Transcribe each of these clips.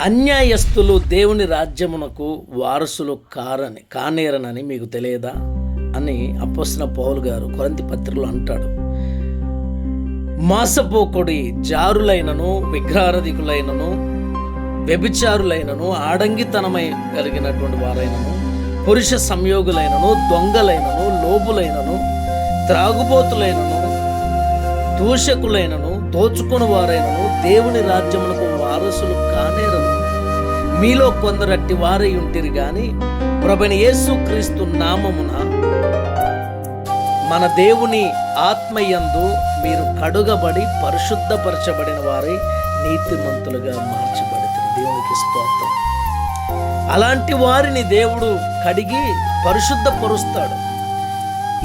అన్యాయస్తులు దేవుని రాజ్యమునకు వారసులు కారని కానేరనని మీకు తెలియదా అని అప్పసిన పౌలు గారు కొరంతి పత్రికలో అంటాడు. మాసపోకుడి జారులైనను విగ్రహారధికులైనను వ్యభిచారులైనను ఆడంగితనమై కలిగినటువంటి వారైనను పురుష సంయోగులైనను దొంగలైనను లోబులైనను త్రాగుబోతులైనను దూషకులైనను దోచుకుని వారైనను దేవుని రాజ్యమునకు వారసులు కానేరను మీలో కొందరట్టి వారై ఉంటిరి గాని ప్రభుని యేసు క్రీస్తు నామమున మన దేవుని ఆత్మయందు మీరు కడుగబడి పరిశుద్ధపరచబడిన వారై నీతిమంతులుగా మార్చబడుతుంది దేవునికి స్తోత్రం. అలాంటి వారిని దేవుడు కడిగి పరిశుద్ధపరుస్తాడు.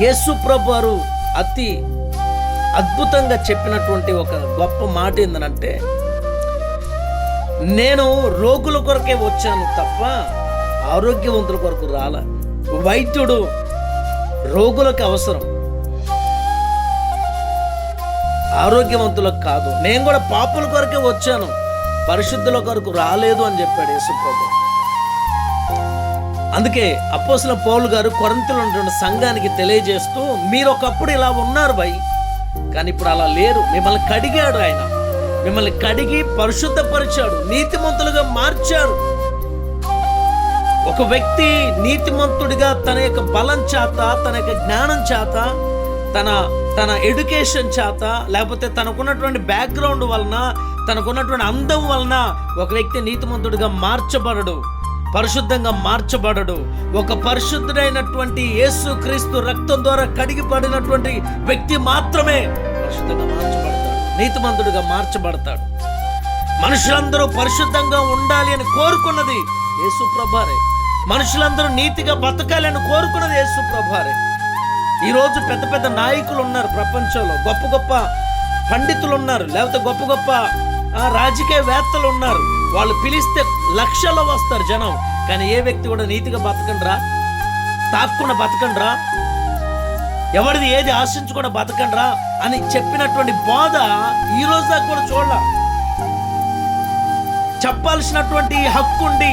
యేసు ప్రభువారు అతి అద్భుతంగా చెప్పినటువంటి ఒక గొప్ప మాట ఏందనంటే నేను రోగుల కొరకే వచ్చాను తప్ప ఆరోగ్యవంతుల కొరకు రాల. వైద్యుడు రోగులకు అవసరం. ఆరోగ్యవంతులకు కాదు. నేను కూడా పాపుల కొరకే వచ్చాను. పరిశుద్ధుల కొరకు రాలేదు అని చెప్పాడు యేసుప్రభు. అందుకే అప్పోసిన పౌలు గారు కొరంతలో ఉన్నటువంటి సంఘానికి తెలియజేస్తూ మీరు ఒకప్పుడు ఇలా ఉన్నారు భయ్ కానీ ఇప్పుడు అలా లేరు. మిమ్మల్ని కడిగాడు ఆయన. మిమ్మల్ని కడిగి పరిశుద్ధపరిచాడు నీతిమంతులుగా మార్చారు ఒక వ్యక్తి నీతిమంతుడిగా తన యొక్క బలం చేత తన యొక్క జ్ఞానం చేత తన తన ఎడ్యుకేషన్ చేత లేకపోతే తనకున్నటువంటి బ్యాక్గ్రౌండ్ వలన తనకున్నటువంటి అందం వలన ఒక వ్యక్తి నీతిమంతుడిగా మార్చబడడు పరిశుద్ధంగా మార్చబడడు. ఒక పరిశుద్ధుడైనటువంటి యేసు క్రీస్తు రక్తం ద్వారా కడిగి పడినటువంటి వ్యక్తి మాత్రమే పరిశుద్ధంగా మార్చబడతాడు. నీతిమంతుడుగా మార్చబడతాడు. మనుషులందరూ పరిశుద్ధంగా ఉండాలి అని కోరుకున్నది యేసు ప్రభారే మనుషులందరూ నీతిగా బతకాలి అని కోరుకున్నది యేసు ప్రభారే ఈరోజు పెద్ద పెద్ద నాయకులు ఉన్నారు ప్రపంచంలో. గొప్ప గొప్ప పండితులు ఉన్నారు. లేకపోతే గొప్ప గొప్ప ఆ, రాజకీయవేత్తలు ఉన్నారు. వాళ్ళు పిలిస్తే లక్షల్లో వస్తారు జనం. కానీ ఏ వ్యక్తి కూడా నీతిగా బతకండ్రా? తాక్కుండా బతకండ్రా? ఎవరిది ఏది ఆశించకుండా బతకండ్రా అని చెప్పినటువంటి బోధ ఈ రోజు దాకా కూడా చూడాల. చెప్పాల్సినటువంటి హక్కు ఉండి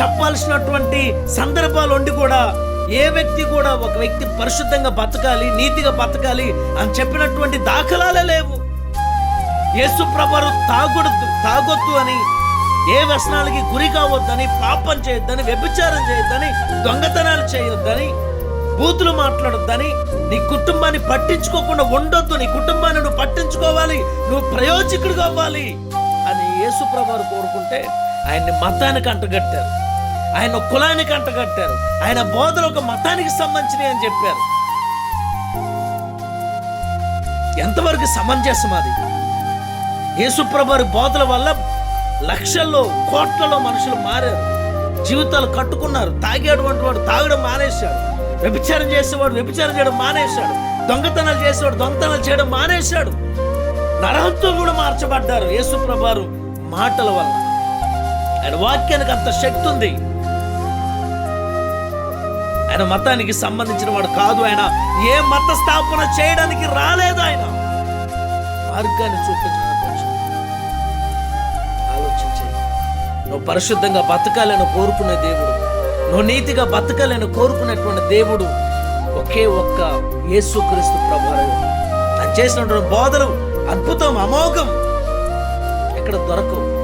చెప్పాల్సినటువంటి సందర్భాలు ఉండి కూడా ఏ వ్యక్తి కూడా ఒక వ్యక్తి పరిశుద్ధంగా బతకాలి నీతిగా బతకాలి అని చెప్పినటువంటి దాఖలాలే లేవు. యేసు ప్రభు తాగొడదు తాగొద్దు అని ఏ వ్యసనాలకి గురి కావద్దని పాపం చేయొద్దని వ్యభిచారం చేయొద్దని దొంగతనాలు చేయొద్దని బూతులు మాట్లాడొద్దని నీ కుటుంబాన్ని పట్టించుకోకుండా ఉండొద్దు నీ కుటుంబాన్ని నువ్వు పట్టించుకోవాలి నువ్వు ప్రయోజకుడు కావాలి అని యేసుప్రభారు కోరుకుంటే ఆయన్ని మతానికి అంటగట్టారు. ఆయన కులానికి అంటగట్టారు. ఆయన బోధలు ఒక మతానికి సంబంధించినవి అని చెప్పారు. ఎంతవరకు సమంజసం అది? యేసుప్రభారి బోధల వల్ల లక్షల్లో కోట్లలో మనుషులు మారారు. జీవితాలు కట్టుకున్నారు. తాగేటువంటి వాడు తాగడం మానేశాడు. వ్యభిచారం చేసేవాడు వ్యభిచారం చేయడం మానేశాడు. దొంగతనాలు చేసేవాడు దొంగతనాలు చేయడం మానేశాడు. నరహంతో కూడా మార్చబడ్డారు యేసుప్రభారు మాటల వల్ల. ఆయన వాక్యానికి అంత శక్తి ఉంది. ఆయన మతానికి సంబంధించిన వాడు కాదు ఆయన. ఏ మత స్థాపన చేయడానికి రాలేదు ఆయన. మార్గాన్ని చూపించడం ఆలోచించే నువ్వు పరిశుద్ధంగా బతకాలని కోరుకునే దేవుడు. నువ్వు నీతిగా బతకలేను కోరుకునేటువంటి దేవుడు ఒకే ఒక్క యేసుక్రీస్తు ప్రభావం. ఆయన చేసినటువంటి బోధలు అద్భుతం అమోఘం ఎక్కడ దొరకవు.